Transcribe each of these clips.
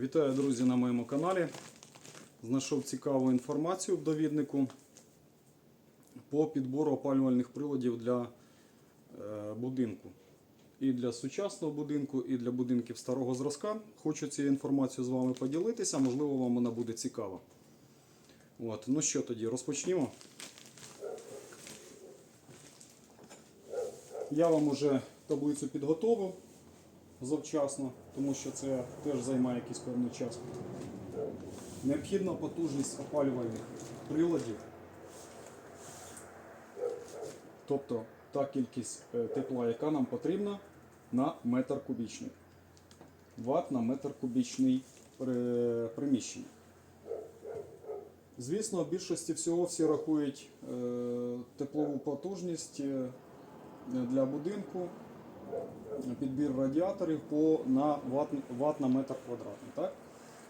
Вітаю, друзі, на моєму каналі. Знайшов цікаву інформацію в довіднику по підбору опалювальних приладів для е, будинку. І для сучасного будинку, і для будинків старого зразка. Хочу цією інформацією з вами поділитися, можливо, вам вона буде цікава. От. Ну що тоді, розпочнімо. Я вам уже таблицю підготовив завчасно, тому що це теж займає якийсь певний час. Необхідна потужність опалювальних приладів, тобто та кількість е, тепла, яка нам потрібна на метр кубічний. Ват на метр кубічний приміщення. Звісно, в більшості всього всі рахують е, теплову потужність е, для будинку підбір радіаторів по на ват, ват на метр квадратний. Так?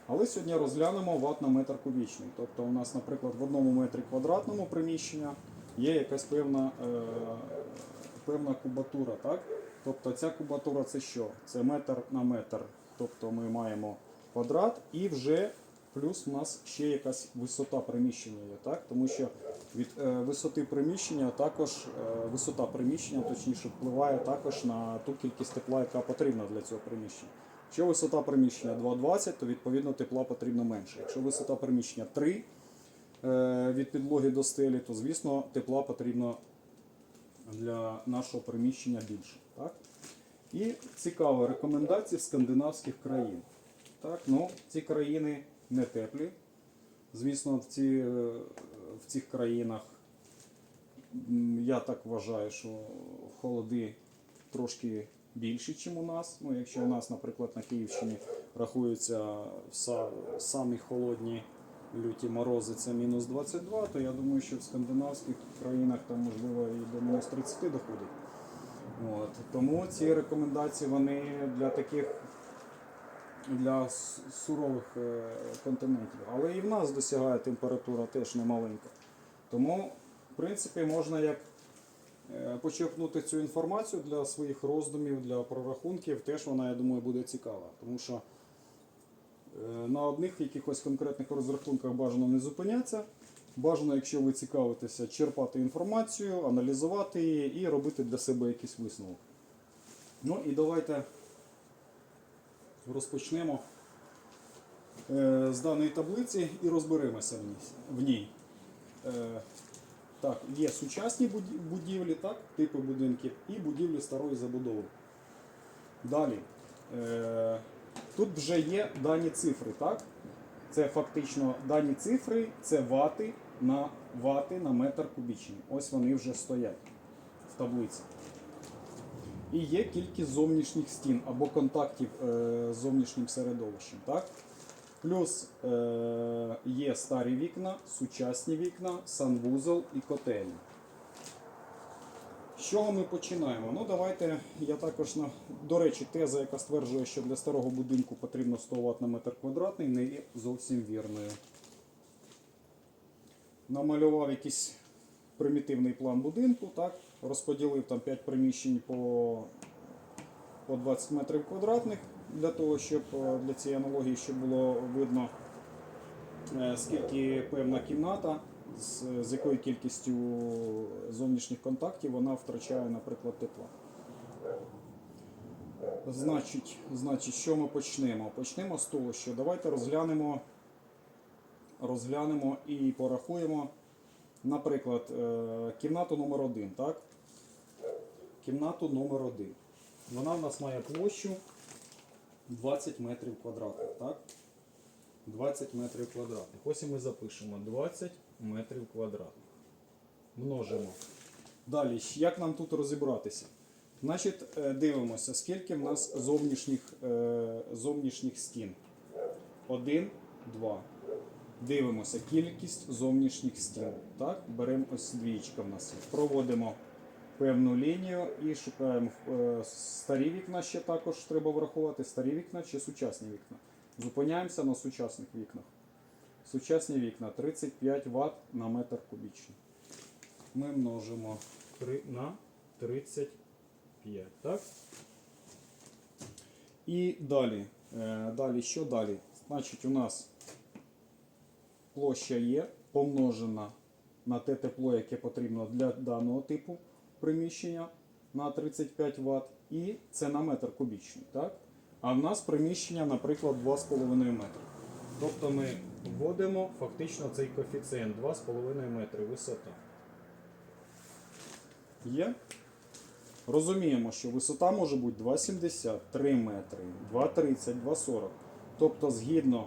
Але сьогодні розглянемо ват на метр кубічний. Тобто у нас, наприклад, в одному метрі квадратному приміщення є якась певна, е, певна кубатура. Так? Тобто ця кубатура це що? Це метр на метр. Тобто ми маємо квадрат і вже плюс у нас ще якась висота приміщення є. Так? Тому що від е, висоти приміщення також е, висота приміщення, точніше, впливає також на ту кількість тепла, яка потрібна для цього приміщення. Якщо висота приміщення 2,20, то відповідно тепла потрібно менше. Якщо висота приміщення 3 е, від підлоги до стелі, то звісно тепла потрібно для нашого приміщення більше. Так? І цікаво, рекомендації скандинавських країн. Так? Ну, ці країни не теплі. Звісно, в, ці, е, в цих країнах я так вважаю, що холоди трошки більші, ніж у нас. Ну, якщо у нас, наприклад, на Київщині рахуються самі холодні люті морози, це мінус 22, то я думаю, що в скандинавських країнах там можливо і до мінус 30 доходить. От. Тому ці рекомендації вони для таких для сурових е, континентів. Але і в нас досягає температура теж немаленька. Тому, в принципі, можна як е, почерпнути цю інформацію для своїх роздумів, для прорахунків, теж вона, я думаю, буде цікава. Тому що е, на одних якихось конкретних розрахунках бажано не зупинятися. Бажано, якщо ви цікавитеся, черпати інформацію, аналізувати її і робити для себе якийсь висновок. Ну і давайте розпочнемо е, з даної таблиці і розберемося в ній. Е, Так, є сучасні будівлі, так, типи будинків, і будівлі старої забудови. Далі. Е, Тут вже є дані цифри, так? Це фактично дані цифри, це вати на вати на метр кубічний. Ось вони вже стоять в таблиці. І є кількість зовнішніх стін або контактів е, з зовнішнім середовищем. Так? Плюс е, є старі вікна, сучасні вікна, санвузол і котельні. З чого ми починаємо? Ну, давайте я також на до речі, теза, яка стверджує, що для старого будинку потрібно 100 Вт на метр квадратний, не є зовсім вірною. Намалював якийсь примітивний план будинку, так? розподілив там 5 приміщень по, по 20 метрів квадратних для того, щоб е, для цієї аналогії, щоб було видно, е, скільки певна кімната, з, з якою кількістю зовнішніх контактів вона втрачає, наприклад, тепла. Значить, значить, що ми почнемо? Почнемо з того, що давайте розглянемо, розглянемо і порахуємо, наприклад, е, кімнату номер 1 так? Кімнату номер 1 Вона в нас має площу 20 метрів квадратних, так? 20 метрів квадратних. Ось і ми запишемо 20 метрів квадратних. Множимо. Далі, як нам тут розібратися? Значить, е, дивимося, скільки в нас зовнішніх, е, зовнішніх стін. Один, два. Дивимося кількість зовнішніх стін. Так, беремо ось двічка в нас. Проводимо певну лінію і шукаємо е, старі вікна ще також треба врахувати. Старі вікна чи сучасні вікна. Зупиняємося на сучасних вікнах. Сучасні вікна 35 Вт на метр кубічний. Ми множимо 3 на 35. Так? І далі. Е, Далі, що далі? Значить, у нас площа є помножена на те тепло, яке потрібно для даного типу приміщення на 35 Вт, і це на метр кубічний. Так? А в нас приміщення, наприклад, 2,5 метри. Тобто ми вводимо фактично цей коефіцієнт 2,5 метри висота. Є? Розуміємо, що висота може бути 2,70, 3 метри, 2,30, 2,40. Тобто, згідно,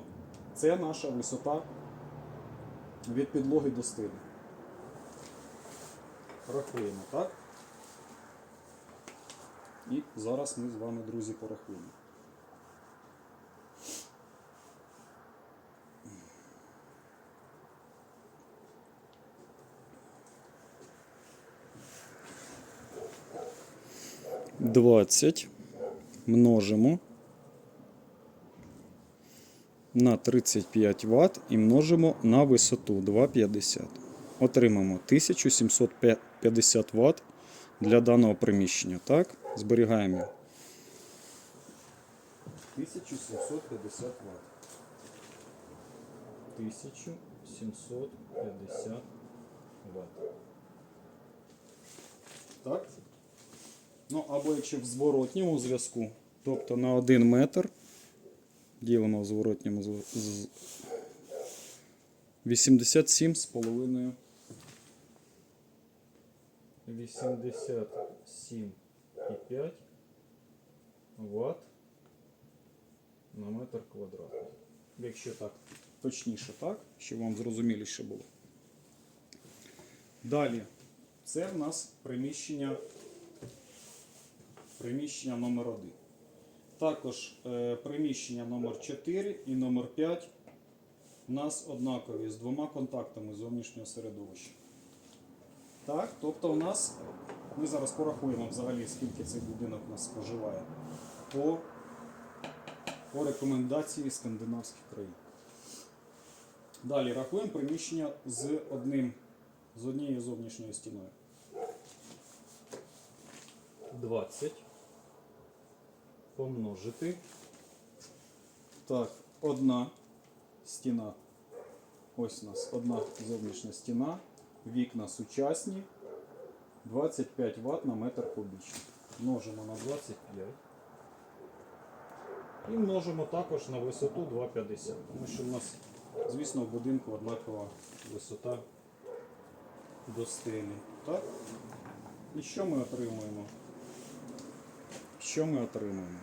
це наша висота від підлоги до стелі. Рахуємо, так? І зараз ми з вами, друзі, порахуємо. Двадцять множимо на 35 Вт і множимо на висоту 2,50. Отримаємо 1750 Вт для даного приміщення. Так? Зберігаємо. 1750 Вт. 1750 Вт. Так? Ну, або якщо в зворотньому зв'язку, тобто на 1 метр ділимо в зворотньому зв- з 87,5 87,5 Вт на метр квадратний. Якщо так точніше, так, щоб вам зрозуміліше було. Далі, це в нас приміщення, приміщення номер 1. Також е, приміщення номер 4 і номер 5 у нас однакові з двома контактами зовнішнього середовища. Так, тобто у нас, ми зараз порахуємо взагалі, скільки цей будинок у нас споживає по, по рекомендації скандинавських країн. Далі рахуємо приміщення з одним, з однією зовнішньою стіною. 20 помножити. Так, одна стіна. Ось у нас одна зовнішня стіна. Вікна сучасні. 25 Вт на метр кубічний. Множимо на 25. І множимо також на висоту 2,50. Тому що в нас, звісно, в будинку однакова висота до стелі. Так? І що ми отримуємо? Що ми отримуємо?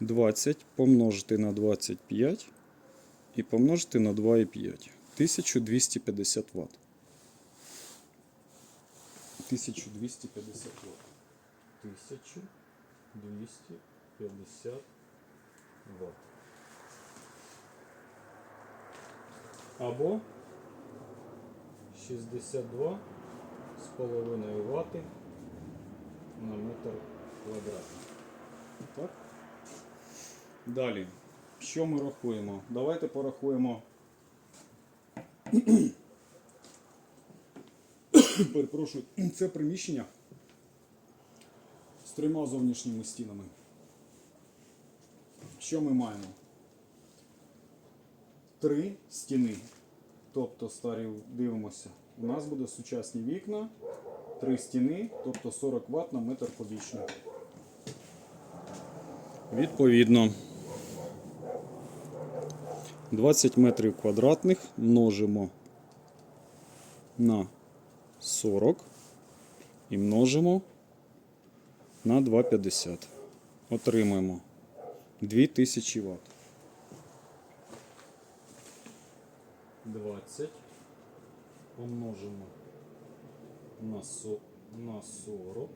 Двадцять помножити на 25 і помножити на 2,5. 1250 Вт. 1250 Вт. 1250 Вт. Або 62 з половиною вати на метр квадратний. Так? Далі. Що ми рахуємо? Давайте порахуємо. Перепрошую, це приміщення з трьома зовнішніми стінами. Що ми маємо? Три стіни. Тобто, старі дивимося, у нас буде сучасні вікна, три стіни, тобто 40 Вт на метр кубічний. Відповідно. 20 метрів квадратних множимо на 40 і множимо на 2,50. Отримаємо 2000 Вт. 20 помножимо на, со, на 40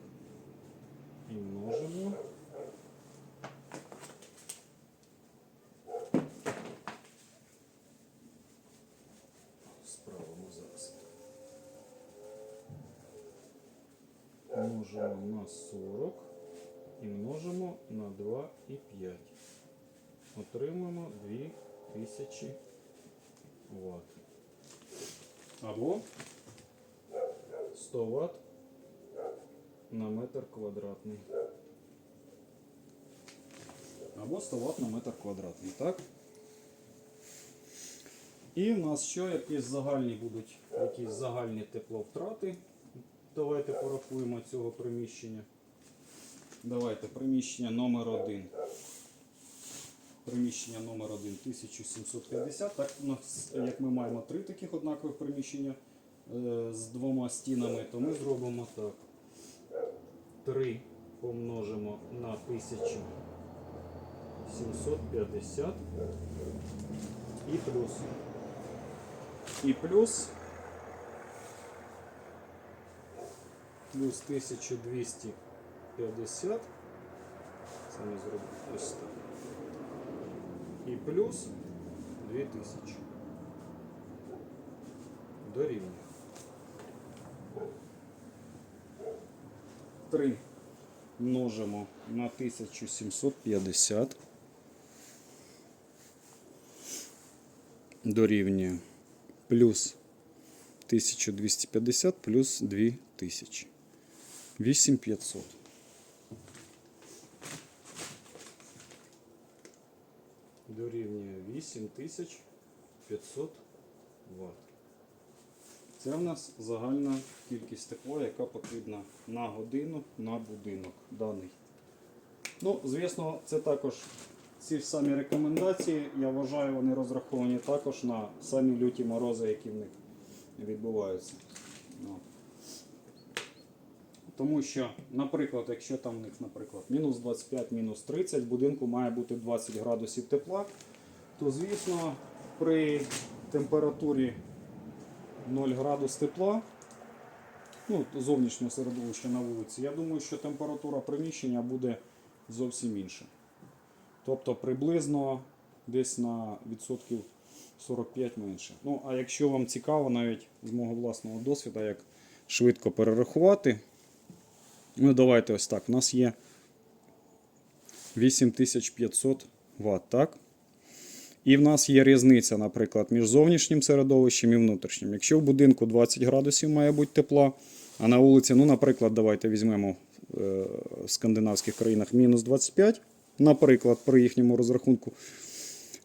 і множимо справимо зараз. Множимо на 40 і множимо на 2,5. Отримаємо 2000 Вт. Або 100 Вт на метр квадратний. Або 100 Вт на метр квадратний, так? І в нас що якісь загальні будуть, якісь загальні тепловтрати. Давайте порахуємо цього приміщення. Давайте приміщення номер 1. Приміщення номер 1 1750. Так, у як ми маємо три таких однакових приміщення е, з двома стінами, то ми зробимо так. 3 помножимо на 1750 і плюс. І плюс плюс 1250. Це ми зробимо ось так. І плюс 2000. Дорівнює. 3 множимо на 1750 дорівнює плюс 1250 плюс 2000. 8500. Дорівнює 8500 Вт. Це в нас загальна кількість тепла, яка потрібна на годину на будинок даний. Ну, звісно, це також ці ж самі рекомендації. Я вважаю, вони розраховані також на самі люті морози, які в них відбуваються. Тому що, наприклад, якщо там в них, наприклад, мінус 25, мінус 30, в будинку має бути 20 градусів тепла, то звісно при температурі 0 градус тепла, ну, зовнішнього середовища на вулиці, я думаю, що температура приміщення буде зовсім інша. Тобто приблизно десь на відсотків 45 менше. Ну, а якщо вам цікаво, навіть з мого власного досвіду, як швидко перерахувати, ну давайте ось так. У нас є 8500 Вт, так? І в нас є різниця, наприклад, між зовнішнім середовищем і внутрішнім. Якщо в будинку 20 градусів має бути тепла, а на вулиці, ну, наприклад, давайте візьмемо е, в скандинавських країнах мінус 25, наприклад, при їхньому розрахунку,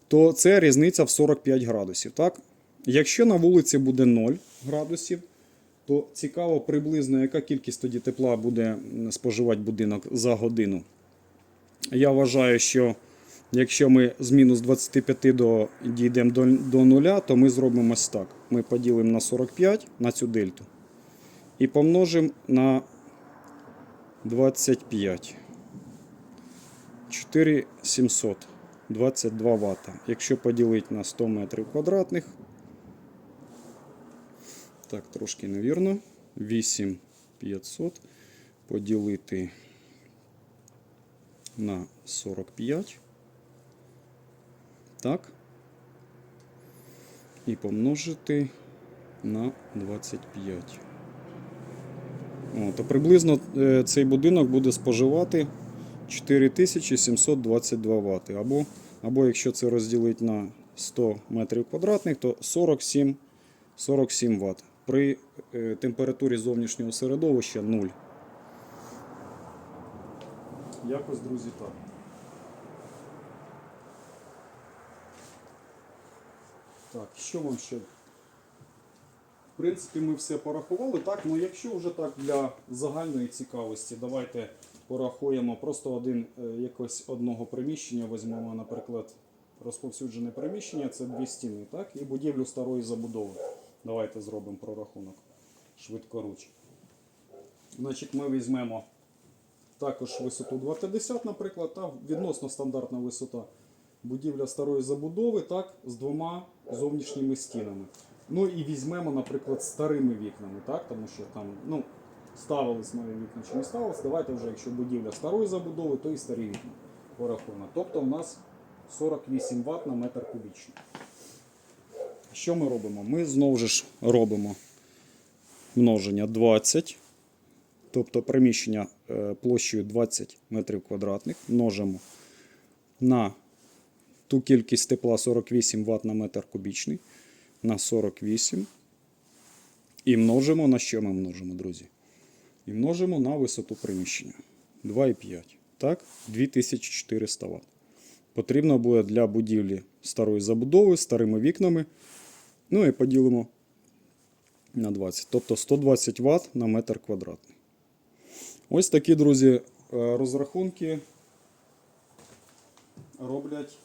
то це різниця в 45 градусів. Так? Якщо на вулиці буде 0 градусів, то цікаво приблизно, яка кількість тоді тепла буде споживати будинок за годину. Я вважаю, що якщо ми з мінус 25 до, дійдемо до, до нуля, то ми зробимо ось так. Ми поділимо на 45 на цю дельту і помножимо на 25. 4700. 22 Вт. Якщо поділити на 100 метрів квадратних, так, трошки невірно. 8500 поділити на 45. Так. І помножити на 25. О, то приблизно е, цей будинок буде споживати 4722 Вт. Або, або якщо це розділити на 100 метрів квадратних, то 47, 47 Вт. При е, температурі зовнішнього середовища 0. Якось, друзі, так. Так, що вам ще? В принципі, ми все порахували. Так, ну якщо вже так для загальної цікавості, давайте порахуємо просто один е, якось одного приміщення. Візьмемо, наприклад, розповсюджене приміщення, це дві стіни, так, і будівлю старої забудови. Давайте зробимо прорахунок швидкоруч. Значить, ми візьмемо також висоту 250, наприклад, та відносно стандартна висота. Будівля старої забудови, так, з двома зовнішніми стінами. Ну і візьмемо, наприклад, старими вікнами, так, тому що там ну, ставились нові вікна чи не ставились. Давайте вже, якщо будівля старої забудови, то і старі вікна порахуємо. Тобто у нас 48 Вт на метр кубічний. Що ми робимо? Ми знову ж робимо множення 20, тобто приміщення е, площею 20 метрів квадратних, множимо на ту кількість тепла 48 Вт на метр кубічний на 48. І множимо на що ми множимо, друзі? І множимо на висоту приміщення 2,5. Так, 2400 Вт. потрібно буде для будівлі старої забудови, старими вікнами. Ну і поділимо на 20. Тобто 120 Вт на метр квадратний. Ось такі, друзі, е, розрахунки роблять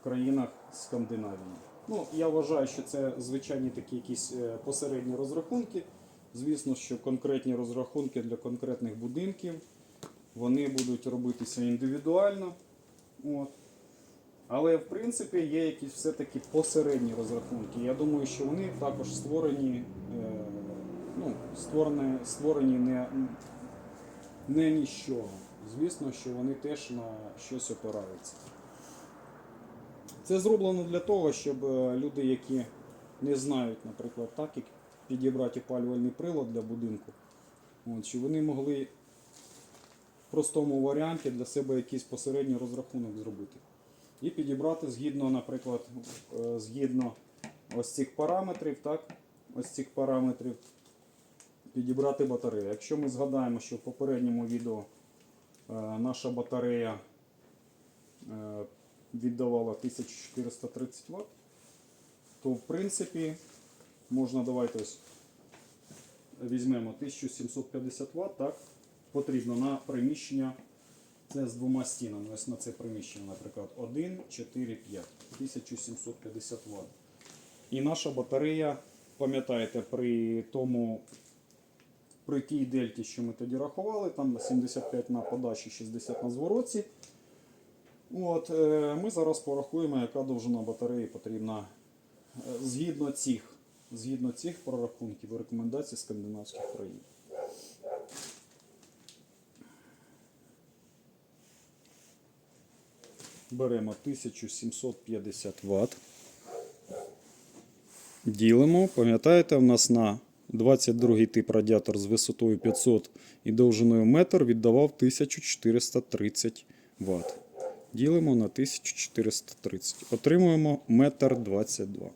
в країнах Скандинавії. Ну, я вважаю, що це звичайні такі якісь е, посередні розрахунки. Звісно, що конкретні розрахунки для конкретних будинків вони будуть робитися індивідуально. От. Але в принципі є якісь все-таки посередні розрахунки. Я думаю, що вони також створені, е, ну, створені, створені не, не ніщо. Звісно, що вони теж на щось опираються. Це зроблено для того, щоб е, люди, які не знають, наприклад, так, як підібрати опалювальний прилад для будинку, от, щоб вони могли в простому варіанті для себе якийсь посередній розрахунок зробити. І підібрати згідно, наприклад, е, згідно ось цих параметрів, так, ось цих параметрів, підібрати батарею. Якщо ми згадаємо, що в попередньому відео е, наша батарея е, віддавала 1430 Вт, то в принципі можна давайте ось візьмемо 1750 Вт, так, потрібно на приміщення. Це з двома стінами. Ось на це приміщення, наприклад, 1, 4, 5, 1750 Вт. І наша батарея, пам'ятаєте, при тому, при тій дельті, що ми тоді рахували, там 75 на подачі, 60 на зворотці. От, е, ми зараз порахуємо, яка довжина батареї потрібна е, згідно цих, згідно цих прорахунків і рекомендацій скандинавських країн. Беремо 1750 Вт. Ділимо. Пам'ятаєте, у нас на 22 тип радіатор з висотою 500 і довжиною 1 віддавав 1430 Вт. Ділимо на 1430. Отримуємо 1,22 м.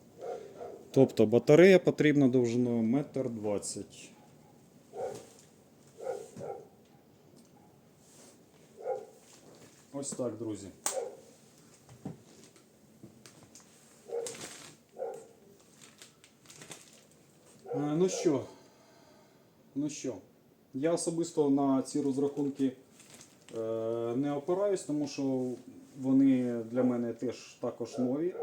Тобто батарея потрібна довжиною 1,20 м. Ось так, друзі. Ну що, ну що, я особисто на ці розрахунки е, не опираюсь, тому що вони для мене теж також нові.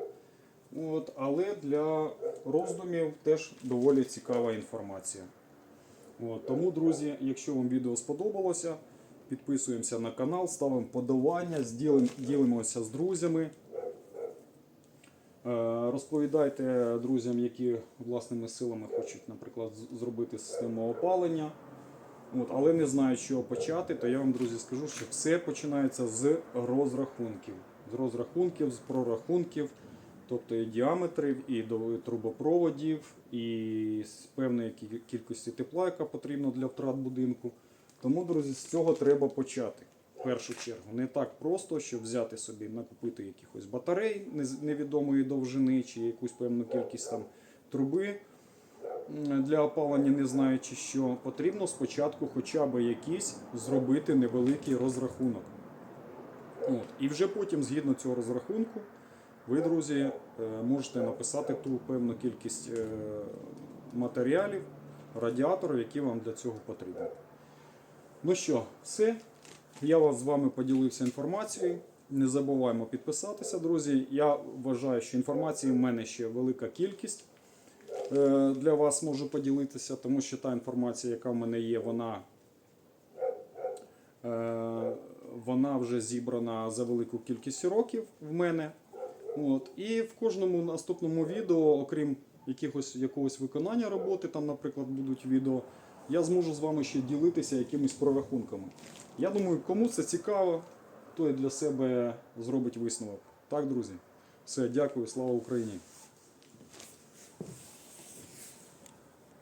От, але для роздумів теж доволі цікава інформація. От, тому, друзі, якщо вам відео сподобалося, підписуємося на канал, ставимо подавання, ділимося з друзями. Е, Розповідайте друзям, які власними силами хочуть, наприклад, зробити систему опалення. От, але не знають, чого почати, то я вам, друзі, скажу, що все починається з розрахунків. З розрахунків, з прорахунків, тобто і діаметрів, і трубопроводів, і з певної кількості тепла, яка потрібна для втрат будинку. Тому, друзі, з цього треба почати. В першу чергу. Не так просто, щоб взяти собі, накупити якихось батарей невідомої довжини чи якусь певну кількість там труби для опалення, не знаючи що, потрібно спочатку хоча б якийсь зробити невеликий розрахунок. От. І вже потім, згідно цього розрахунку, ви, друзі, е, можете написати ту певну кількість е, матеріалів, радіаторів, які вам для цього потрібні. Ну що, все. Я вас з вами поділився інформацією. Не забуваємо підписатися, друзі. Я вважаю, що інформації в мене ще велика кількість е, для вас можу поділитися, тому що та інформація, яка в мене є, вона, е, вона вже зібрана за велику кількість років в мене. От. І в кожному наступному відео, окрім якихось, якогось виконання роботи, там, наприклад, будуть відео, я зможу з вами ще ділитися якимись прорахунками. Я думаю, кому це цікаво, той для себе зробить висновок. Так, друзі? Все, дякую, слава Україні!